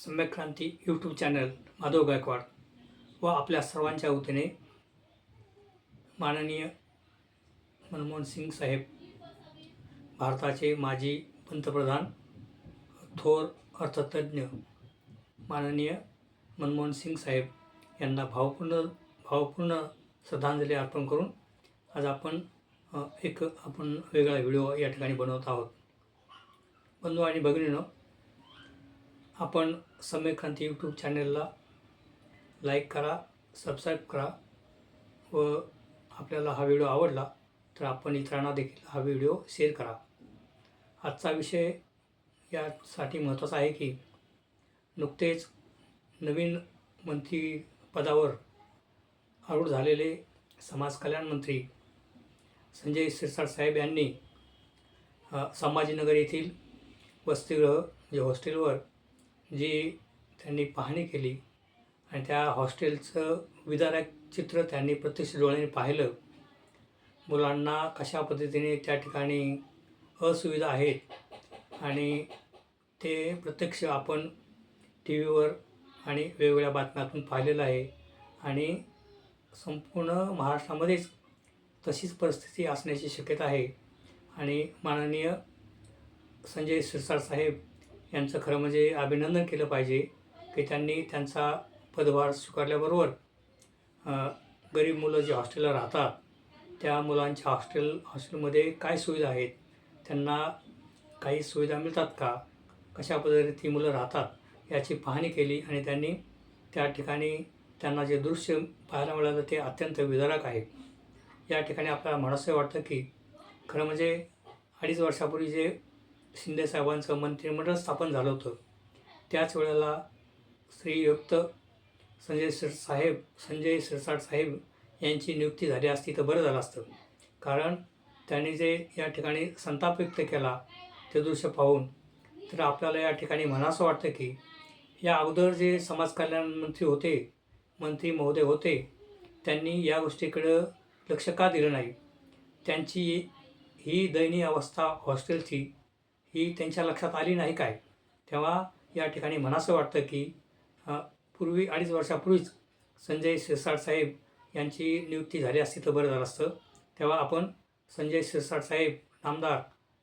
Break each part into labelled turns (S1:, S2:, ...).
S1: सम्यक Kranti YouTube channel Madhav Gaikwad व आपल्या सर्वांच्या वतीने माननीय मनमोहन सिंग साहेब भारताचे माजी पंतप्रधान थोर अर्थतज्ञ माननीय मनमोहन सिंग साहेब यांना भावपूर्ण भावपूर्ण श्रद्धांजली अर्पण करून आज आपण एक आपण वेगळा व्हिडिओ या ठिकाणी बनवत आहोत. बंधू आणि भगिनीनं आपण सम्यक्रांती यूट्यूब चॅनलला लाईक करा सबस्क्राईब करा. व आपल्याला हा व्हिडिओ आवडला तर आपण इतरांना देखील हा व्हिडिओ शेअर करा. आजचा विषय यासाठी महत्त्वाचा आहे की नुकतेच नवीन मंत्रीपदावर आरूढ झालेले समाज कल्याण मंत्री संजय शिरसाट साहेब यांनी संभाजीनगर येथील वसतिगृह जे हॉस्टेलवर जी त्यांनी पाहणी केली आणि त्या हॉस्टेलचं विदारक चित्र त्यांनी प्रत्यक्ष डोळ्याने पाहिलं. मुलांना कशा पद्धतीने त्या ठिकाणी असुविधा आहेत आणि ते प्रत्यक्ष आपण टी व्हीवर आणि वेगवेगळ्या बातम्यातून पाहिलेलं आहे आणि संपूर्ण महाराष्ट्रामध्येच तशीच परिस्थिती असण्याची शक्यता आहे. आणि माननीय संजय सिरसाळ साहेब यांचं खरं म्हणजे अभिनंदन केलं पाहिजे की त्यांनी त्यांचा पदभार स्वीकारल्याबरोबर गरीब मुलं जे हॉस्टेलला राहतात त्या मुलांच्या हॉस्टेल हॉस्टेलमध्ये काय सुविधा आहेत त्यांना काही सुविधा मिळतात का कशा पद्धतीने ती मुलं राहतात याची पाहणी केली आणि त्यांनी त्या ठिकाणी त्यांना जे दृश्य पाहायला मिळालं ते अत्यंत विदारक आहे. या ठिकाणी आपल्याला म्हणासं वाटतं की खरं म्हणजे अडीच वर्षापूर्वी जे शिंदे साहेबांचं मंत्रिमंडळ स्थापन झालं होतं. त्याच वेळेला श्रीयुक्त संजय शिर साहेब संजय सिरसाट साहेब यांची नियुक्ती झाली असती तर बरं झालं असतं. कारण त्यांनी जे या ठिकाणी संताप व्यक्त केला ते दृश्य पाहून तर आपल्याला या ठिकाणी म्हणासं वाटतं की या अगोदर जे समाज कल्याण मंत्री होते मंत्री महोदय होते त्यांनी या गोष्टीकडं लक्ष का दिलं नाही? त्यांची ही दयनीय अवस्था हॉस्टेलची ही त्यांच्या लक्षात आली नाही काय? तेव्हा या ठिकाणी म्हणासं वाटतं की पूर्वी अडीच वर्षापूर्वीच संजय शिरसाट साहेब यांची नियुक्ती झाली असती तर बरं झालं असतं. तेव्हा आपण संजय शिरसाट साहेब नामदार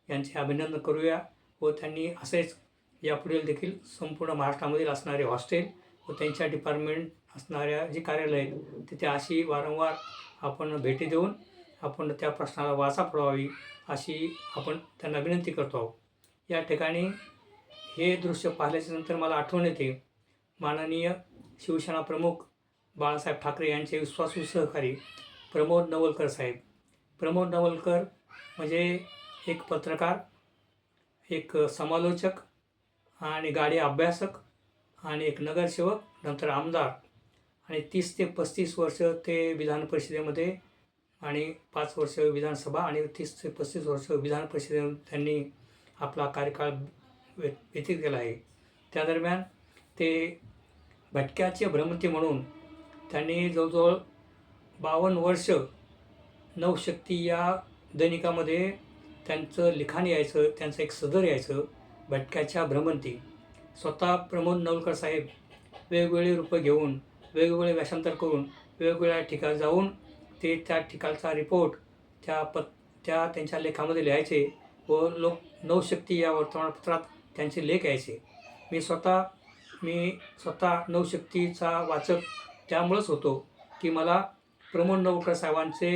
S1: यांचे अभिनंदन करूया व त्यांनी असेच यापुढील देखील संपूर्ण महाराष्ट्रामधील असणारे हॉस्टेल व त्यांच्या डिपार्टमेंट असणाऱ्या जी कार्यालय आहेत तिथे अशी वारंवार आपण भेटी देऊन आपण त्या प्रश्नाला वाचा पडवावी अशी आपण त्यांना विनंती करतो आहोत. या ठिकाणी हे दृश्य पाहिल्याच्या नंतर मला आठवण येते. माननीय शिवसेना प्रमुख बाळासाहेब ठाकरे यांचे विश्वासू सहकारी प्रमोद नवलकर साहेब. प्रमोद नवलकर म्हणजे एक पत्रकार एक समालोचक आणि गाडी अभ्यासक आणि एक नगरसेवक नंतर आमदार. आणि तीस ते पस्तीस वर्ष ते विधान परिषदेमध्ये आणि पाच वर्ष विधानसभा आणि तीस ते पस्तीस वर्ष विधान परिषदेमध्ये त्यांनी आपला कार्यकाळ व्य व्यतीत केला आहे. त्या दरम्यान ते भटक्याचे भ्रमंती म्हणून त्यांनी जवळजवळ बावन्न वर्ष नवशक्ती या दैनिकामध्ये त्यांचं लिखाण यायचं त्यांचं एक सदर यायचं भटक्याच्या भ्रमंती. स्वतः प्रमोद नवलकर साहेब वेगवेगळे रूपं घेऊन वेगवेगळे व्यासांतर करून वेगवेगळ्या ठिकाणी जाऊन ते त्या ठिकाणचा रिपोर्ट त्या पत त्या त्यांच्या लेखामध्ये लिहायचे. व लोक नवशक्ती या वर्तमानपत्रात त्यांचे लेख यायचे. मी स्वतः मी स्वतः नवशक्तीचा वाचक त्यामुळंच होतो की मला प्रमोद नवकर साहेबांचे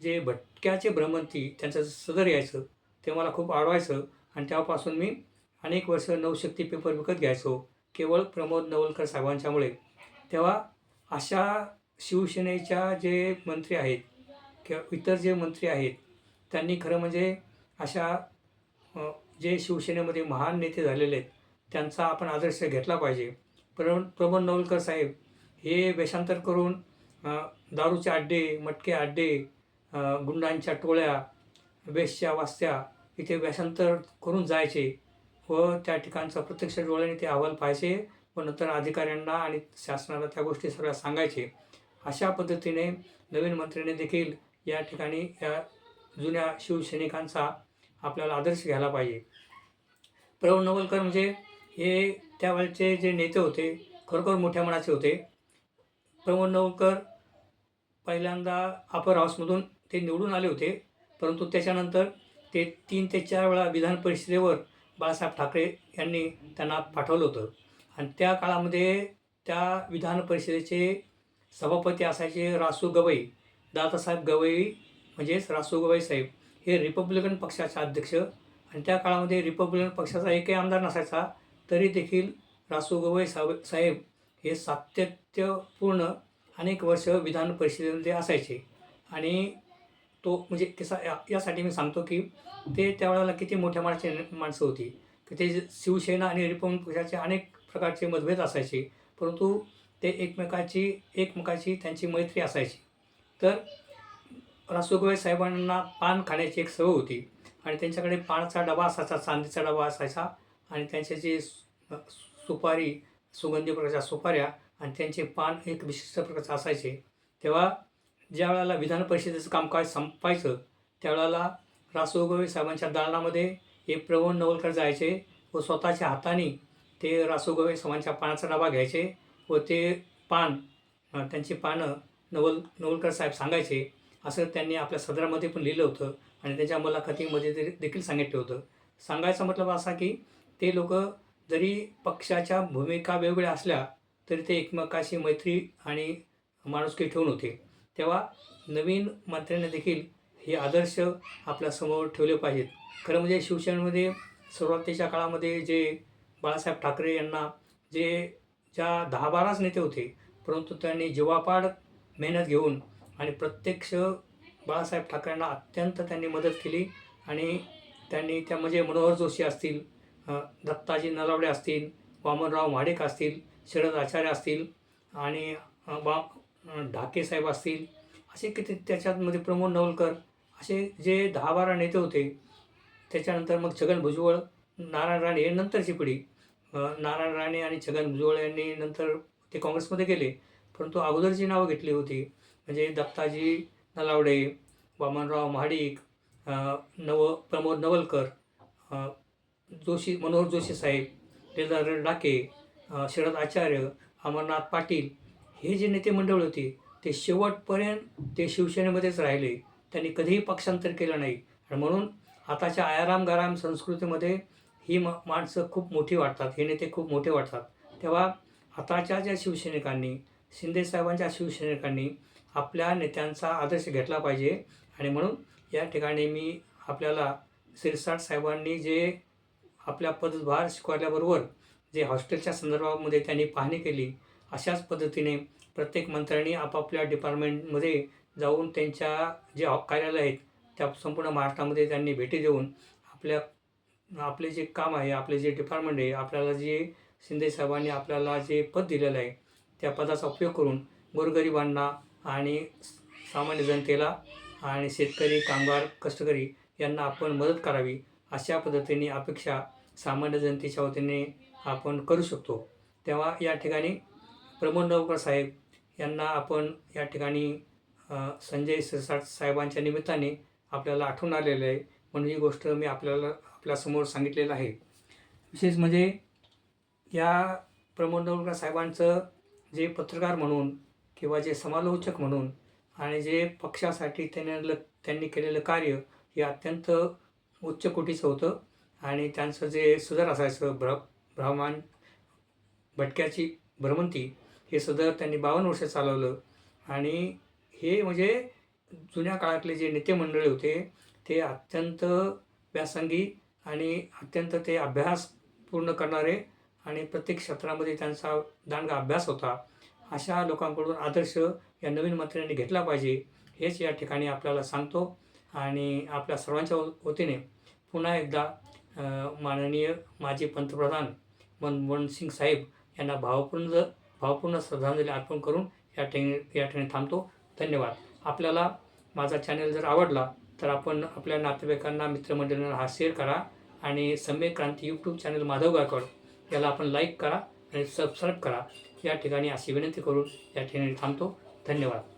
S1: जे भटक्याचे भ्रमंती त्यांचं सदर यायचं ते मला खूप आवडायचं आणि तेव्हापासून मी अनेक वर्ष नवशक्ती पेपर विकत घ्यायचो केवळ प्रमोद नवलकर साहेबांच्यामुळे. तेव्हा अशा शिवसेनेच्या जे मंत्री आहेत किंवा इतर जे मंत्री आहेत त्यांनी खरं म्हणजे अशा जे शिवसेनेमध्ये महान नेते झालेले आहेत त्यांचा आपण आदर्श घेतला पाहिजे. प्र प्रमोद नवलकर साहेब हे वेषांतर करून दारूचे अड्डे मटके अड्डे गुंडांच्या टोळ्या वेशच्या वास्त्या इथे वेषांतर करून जायचे व त्या ठिकाणचा प्रत्यक्ष डोळ्याने ते अहवाल पाहायचे व नंतर अधिकाऱ्यांना आणि शासनाला त्या गोष्टी सगळ्या सांगायचे. अशा पद्धतीने नवीन मंत्र्याने देखील या ठिकाणी या जुन्या शिवसैनिकांचा आपल्याला आदर्श घ्यायला पाहिजे. प्रवीण नवलकर म्हणजे हे त्यावेळचे जे नेते होते खरोखर मोठ्या मनाचे होते. प्रवीण नवलकर पहिल्यांदा अपर हाऊसमधून ते निवडून आले होते. परंतु त्याच्यानंतर ते तीन ते चार वेळा विधान परिषदेवर बाळासाहेब ठाकरे यांनी त्यांना पाठवलं होतं. आणि त्या काळामध्ये त्या विधान परिषदेचे सभापती असायचे रासू गवई दादासाहेब गवई म्हणजेच रासोगोबाई साहेब हे रिपब्लिकन पक्षाचे अध्यक्ष आणि त्या काळामध्ये रिपब्लिकन पक्षाचा एकही आमदार नसायचा तरी देखील रासोगोबाई गवई साहेब साहेब हे सातत्यपूर्ण अनेक वर्ष विधान परिषदेमध्ये असायचे. आणि तो म्हणजे कसा या यासाठी मी सांगतो की ते त्यावेळेला किती मोठ्या माणसे माणसं होती. की ते शिवसेना आणि रिपब्लिकन पक्षाचे अनेक प्रकारचे मतभेद असायचे परंतु ते एकमेकाची एकमेकाची त्यांची मैत्री असायची. तर रासुगोई साहेबांना पान खाण्याची एक सवय होती. आणि त्यांच्याकडे पानाचा डबा असायचा चांदीचा डबा असायचा. आणि त्यांचे जे सुपारी सुगंधी प्रकारच्या सुपाऱ्या आणि त्यांचे पान एक विशिष्ट प्रकारचं असायचे. तेव्हा ज्या वेळेला विधान परिषदेचं कामकाज संपायचं त्यावेळेला रासोगोई साहेबांच्या दालनामध्ये हे प्रवण नवलकर जायचे व स्वतःच्या हाताने ते रासोगोई साहेबांच्या पानाचा डबा घ्यायचे व ते पान त्यांची पानं नवल नवलकर साहेब सांगायचे. असं त्यांनी आपल्या सदरामध्ये पण लिहिलं होतं आणि त्याच्या मुलाखतीमध्ये ते देखील सांगितलं होतं. सांगायचा मतलब असा की ते लोक जरी पक्षाच्या भूमिका वेगवेगळ्या असल्या तरी ते एकमेकाशी मैत्री आणि माणुसकी ठेवून होते. तेव्हा नवीन मंत्र्यांनी देखील हे आदर्श आपल्यासमोर ठेवले पाहिजेत. खरं म्हणजे शिवसेनेमध्ये सुरुवातीच्या काळामध्ये जे बाळासाहेब ठाकरे यांना जे ज्या दहा बाराच नेते होते परंतु त्यांनी जीवापाड मेहनत घेऊन आणि प्रत्यक्ष बाळासाहेब ठाकरेंना अत्यंत त्यांनी मदत केली आणि त्यांनी त्या म्हणजे मनोहर जोशी असतील दत्ताजी नलावडे असतील वामनराव म्हाडेक असतील शरद आचार्य असतील आणि बा ढाके साहेब असतील असे किती त्याच्यामध्ये प्रमोद नवलकर असे जे दहा बारा नेते होते त्याच्यानंतर मग छगन भुजबळ नारायण राणे हे नंतरची पिढी नारायण राणे आणि छगन भुजबळ यांनी नंतर ते काँग्रेसमध्ये गेले परंतु अगोदरची नावं घेतली होती. म्हणजे दत्ताजी नलावडे वामनराव महाडिक नव प्रमोद नवलकर जोशी मनोहर जोशी साहेब केदार डाके शरद आचार्य अमरनाथ पाटील हे जे नेते मंडळ होते ते शेवटपर्यंत ते शिवसेनेमध्येच राहिले. त्यांनी कधीही पक्षांतर केलं नाही. आणि म्हणून आताच्या आयाराम गाराम संस्कृतीमध्ये ही म माणसं खूप मोठी वाटतात हे नेते खूप मोठे वाटतात तेव्हा आताच्या ज्या शिवसैनिकांनी शिंदेसाहेबांच्या शिवसैनिकांनी आपल्या नेत्यांचा आदर्श घेतला पाहिजे. आणि म्हणून या ठिकाणी मी आपल्याला सिरसाट साहेबांनी जे आपल्या पदभार शिकवल्याबरोबर जे हॉस्टेलच्या संदर्भामध्ये त्यांनी पाहणी केली अशाच पद्धतीने प्रत्येक मंत्र्यांनी आपापल्या डिपार्टमेंटमध्ये जाऊन त्यांच्या जे कार्यालय आहेत त्या संपूर्ण महाराष्ट्रामध्ये त्यांनी भेटी देऊन आपल्या आपले जे काम आहे आपले जे डिपार्टमेंट आहे आपल्याला जे शिंदे साहेबांनी आपल्याला जे पद दिलेलं आहे त्या पदाचा उपयोग करून गोरगरिबांना आणि सामान्य जनतेला आणि शेतकरी कामगार कष्टकरी यांना आपण मदत करावी अशा पद्धतीने अपेक्षा सामान्य जनतेच्या वतीने आपण करू शकतो. तेव्हा या ठिकाणी प्रमोद नवकर साहेब यांना आपण या ठिकाणी संजय सिरसाट साहेबांच्या निमित्ताने आपल्याला आठवण आलेलं आहे. म्हणून ही गोष्ट मी आपल्याला आपल्यासमोर सांगितलेलं आहे. विशेष म्हणजे या प्रमोद नवकर साहेबांचं जे पत्रकार म्हणून किंवा जे समालोचक म्हणून आणि जे पक्षासाठी त्यांनी ल त्यांनी केलेलं कार्य हे अत्यंत उच्च कोटीचं होतं. आणि त्यांचं जे सदर असायचं भ्र भ्रमान भटक्याची भ्रमंती हे सदर त्यांनी बावन्न वर्ष चालवलं. आणि हे म्हणजे जुन्या काळातले जे नेते मंडळी होते ते अत्यंत व्यासंगी आणि अत्यंत ते अभ्यास पूर्ण करणारे आणि प्रत्येक क्षेत्रामध्ये त्यांचा दांडगा अभ्यास होता. अशा लोकांकडून आदर्श या नवीन मंत्र्यांनी घेतला पाहिजे हेच या ठिकाणी आपल्याला सांगतो. आणि आपल्या सर्वांच्या व- वतीने पुन्हा एकदा माननीय माजी पंतप्रधान मनमोहन सिंग साहेब यांना भावपूर्ण भावपूर्ण श्रद्धांजली अर्पण करून या ठिकाणी या ठिकाणी थांबतो. धन्यवाद. आपल्याला माझा चॅनल जर आवडला तर आपण आपल्या नातेवाईकांना मित्रमंडळींना हा शेअर करा आणि सम्यक क्रांती यूट्यूब चॅनल माधव गायकवाड याला आपण लाईक करा आणि सबस्क्राईब करा. या ठिकाणी अशी विनंती करून या ठिकाणी थांबतो. धन्यवाद.